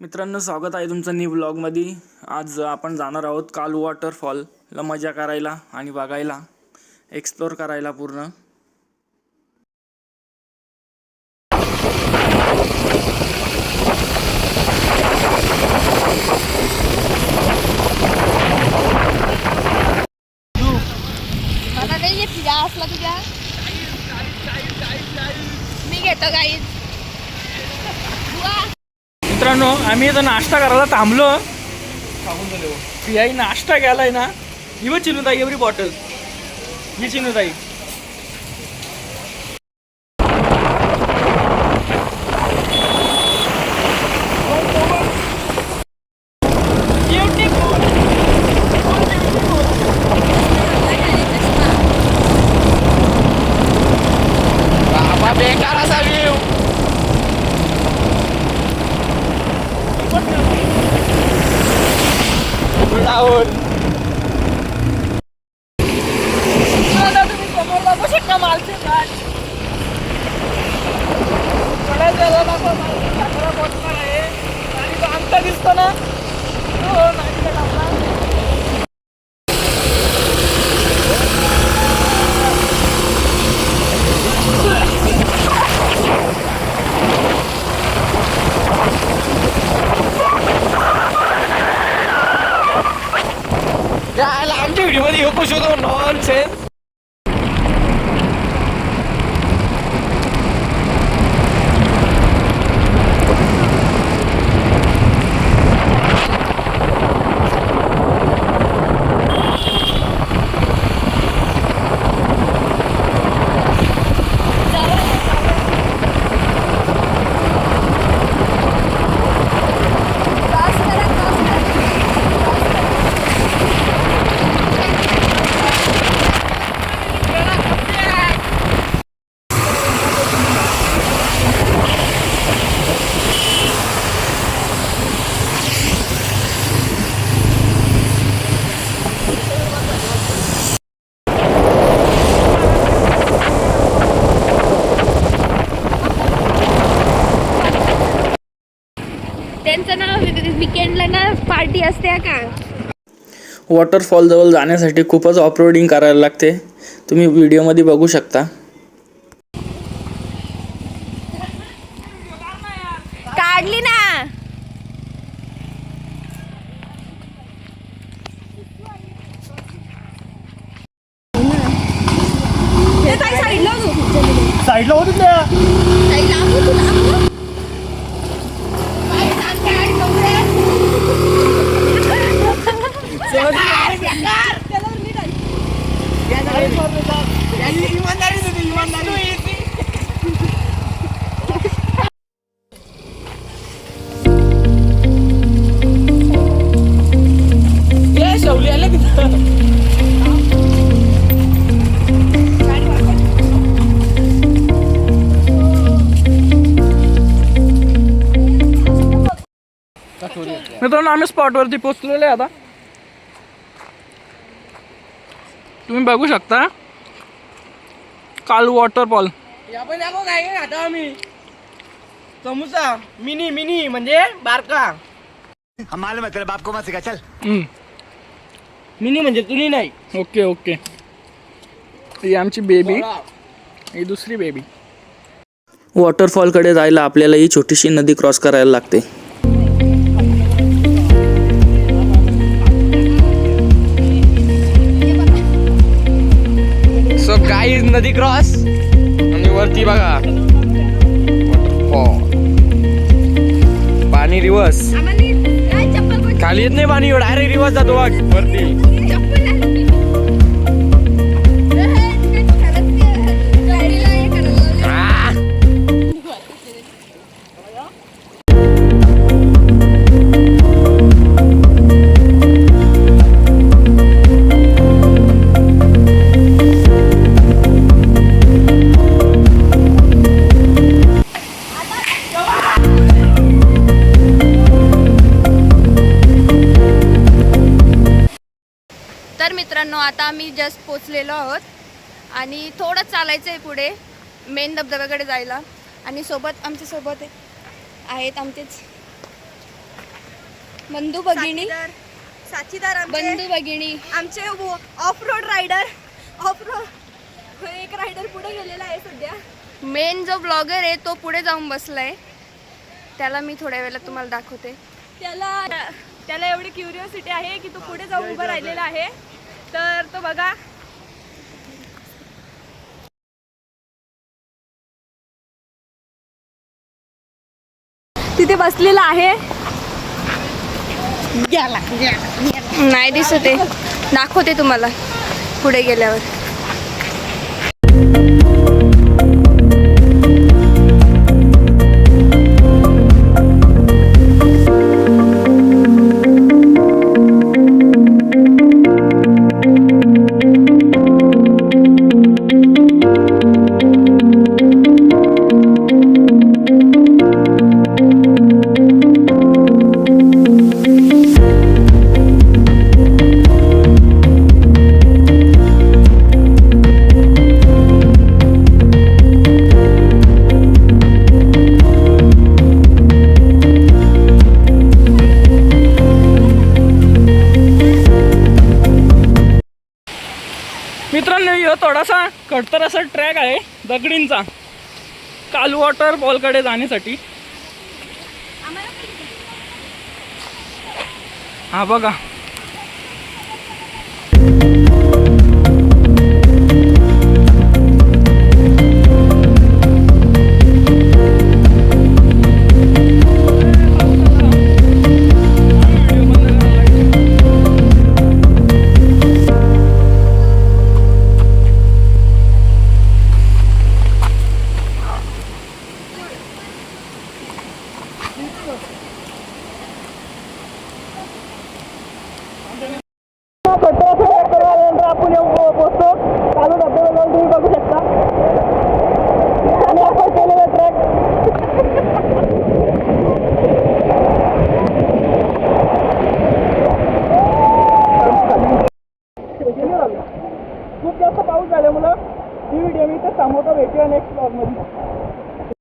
मित्रांनो स्वागत आहे तुमचं न्यू ब्लॉगमध्ये आज आपण जाणार आहोत काल वॉटरफॉलला मजा करायला आणि बघायला एक्सप्लोर करायला पूर्ण. मित्रांनो आम्ही इथं नाश्ता करायला थांबलो पियाई नाश्ता केलाय ना ही चिनूताई एवढी बॉटल ही चिनूताई बाबा बेकार असा व्ह्यू उडावर तुम्ही समोर बघू शकता मालचे घाटकडे गेलो ना तो माणूस कचरा पोचणार आहे आणि तो आमचा दिसतो ना? ना पार्टी असते का? वॉटरफॉलजवळ जाण्यासाठी खूपच ऑफरोडिंग करायला लागते. तुम्ही व्हिडिओमध्ये बघू शकता. मित्रांनो आम्ही स्पॉटवरती पोचलेले आहे आता. तुम्ही बघू शकता. कालू वॉटरफॉल खाता आम्ही. समोसा मिनी मिनी म्हणजे बारका. हम मालूम है तेरे बाप को मत सिखा चल. हम्म, मिनी म्हणजे तुनी नाही. Okay okay. ही आमची बेबी ही दुसरी बेबी वॉटरफॉलकडे जायला आपल्याला ही छोटीशी नदी क्रॉस करायला लागते. नदी क्रॉस. आणि वरती बघा. वॉटरफॉल पाणी रिवर्स. खाली येत नाही पाणी डायरेक्ट रिवर्स जातो वरती. आता आम्ही जस्ट पोचलेलो आहोत. आणि थोडं चालायचं आहे पुढे. मेन धबधब्याकडे जायला. आणि सोबत आमच्यासोबत आहेत आमचेच बंधू भगिनी. साथीदार बंधू भगिनी. आमचे off road rider off road एक रायडर पुढे गेलेला आहे सध्या. मेन जो ब्लॉगर आहे तो पुढे जाऊन बसलाय. त्याला मी थोड्या वेळात तुम्हाला दाखवते. त्याला त्याला एवढी क्युरिओसिटी आहे की तो पुढे जाऊन उभा राहिलेला आहे. तर तो बघा. तिथे बसलेला आहे. नाही दिसत आहे. दाखवते तुम्हाला पुढे गेल्यावर. मित्रांनो ह्यो थोडासा खडतर असा ट्रॅक आहे दगडींचा. काल वॉटर बॉलकडे जाण्यासाठी. हा बघा. आपण